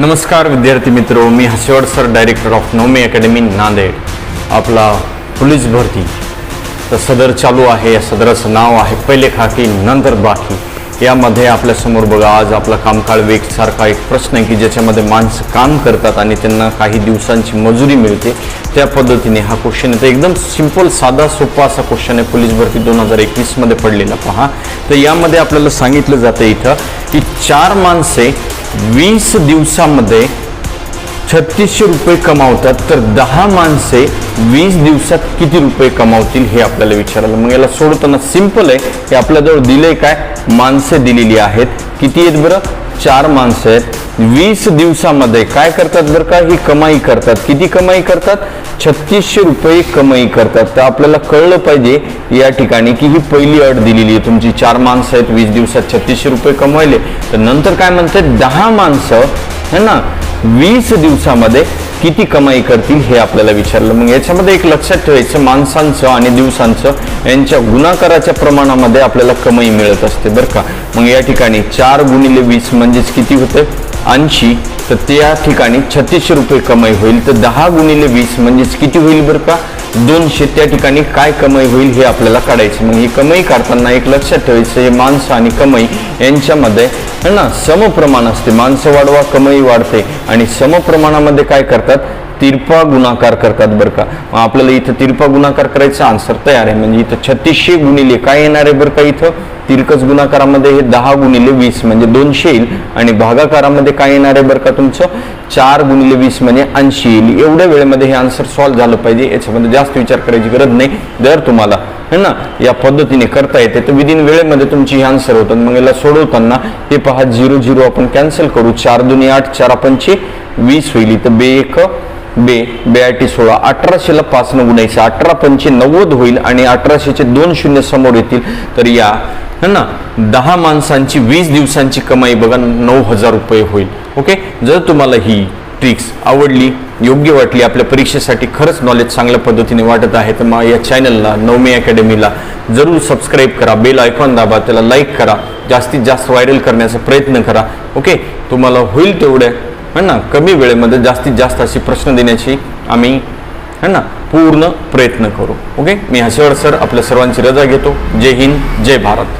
नमस्कार विद्यार्थी मित्र. मी Hasewad sir director of Navami academy Nanded. आपला पोलीस भरती. तर सदर चालू आहे या सदराचं नाव आहे पहिले खाकी नंतर बाकी. यामध्ये आपल्यासमोर बघा आज आपला कामकाळ वेग सारखा एक प्रश्न आहे की ज्याच्यामध्ये माणसं काम करतात आणि त्यांना काही दिवसांची मजुरी मिळते. त्या पद्धतीने हा क्वेश्चन येतो एकदम सिंपल साधा सोपा असा क्वेश्चन आहे. पोलीस भरती दोन हजार एकवीसमध्ये पडलेला. पहा. तर यामध्ये आपल्याला सांगितलं जातं इथं की चार माणसे वीस दिवसामध्ये छत्तीसशे रुपये कमावतात तर दहा माणसे वीस दिवसात किती रुपये कमावतील हे आपल्याला विचारायला. मग याला सोडताना सिंपल आहे की आपल्याजवळ दिले काय? माणसे दिलेली आहेत. किती आहेत बरं? चार माणसं आहेत. वीस दिवसामध्ये काय करतात बरं का? ही कमाई करतात. किती कमाई करतात? छत्तीसशे रुपये कमाई करतात. तर आपल्याला कळलं पाहिजे या ठिकाणी की ही पहिली अट दिलेली आहे. तुमची चार माणसं आहेत वीस दिवसात छत्तीसशे रुपये कमवायले. तर नंतर काय म्हणतात? दहा माणसं है ना? वीस दिवसामध्ये किती कमाई करतील हे आपल्याला विचारलं. मग याच्यामध्ये एक लक्षात ठेवायचं माणसांचं आणि दिवसांचं. यांच्या गुणाकाराच्या प्रमाणामध्ये आपल्याला कमाई मिळत असते बरं का? मग या ठिकाणी चार गुणिले वीस म्हणजेच किती होते? ऐंशी तर त्या ठिकाणी छत्तीसशे रुपये कमाई होईल. तर दहा गुणिले वीस म्हणजेच किती होईल बरं का? दोनशे त्या ठिकाणी काय कमाई होईल हे आपल्याला काढायचं. मग ही कमाई काढताना एक लक्षात ठेवायचं हे माणसं आणि कमाई यांच्यामध्ये है ना समप्रमाण असते. माणसं वाढवा कमाई वाढते. आणि समप्रमाणामध्ये काय करतात? तिरपा गुणाकार करतात बरं का. मग आपल्याला इथं तिरपा गुणाकार करायचा आन्सर तयार आहे. म्हणजे इथं छत्तीसशे गुणिले काय येणार आहे बरं का इथं? तिरकस गुणाकारामध्ये हे दहा गुणिले वीस म्हणजे दोनशे येईल. आणि भागाकारामध्ये काय येणार आहे बरं का तुमचं? चार गुणिले वीस म्हणजे ऐंशी येईल. एवढ्या वेळेमध्ये हे आन्सर सॉल्व्ह झालं पाहिजे. याच्यामध्ये जास्त विचार करायची गरज नाही. जर तुम्हाला है ना या पद्धतीने करता येते तर विदिन वेळेमध्ये तुमची हे आन्सर होतात मग याला सोडवताना हे पहा झिरो झिरो आपण कॅन्सल करू. चार दुनी आठ चार पंचे वीस होईल. तर बे एक बे बेआटी सोळा अठराशेला पाच न गुणायचं. अठरा पंचे नव्वद होईल आणि अठराशेचे दोन शून्य समोर येतील. तर या है ना? दहा माणसांची वीस दिवसांची कमाई बघा नऊ हजार रुपये होईल. ओके जर तुम्हाला ही ट्रिक्स आवडली योग्य वाटली आपल्या परीक्षेसाठी खरंच नॉलेज चांगल्या पद्धतीने वाटत आहे तर मग या चॅनलला नवमी अकॅडमीला जरूर सबस्क्राईब करा बेल आयकॉन दाबा त्याला लाईक करा जास्तीत जास्त व्हायरल करण्याचा प्रयत्न करा. ओके तुम्हाला होईल तेवढ्या है ना? कमी वेळेमध्ये जास्तीत जास्त असे प्रश्न देण्याची आम्ही है ना? पूर्ण प्रयत्न करू. ओके मी हसेवड सर आपल्या सर्वांची रजा घेतो. जय हिंद जय भारत.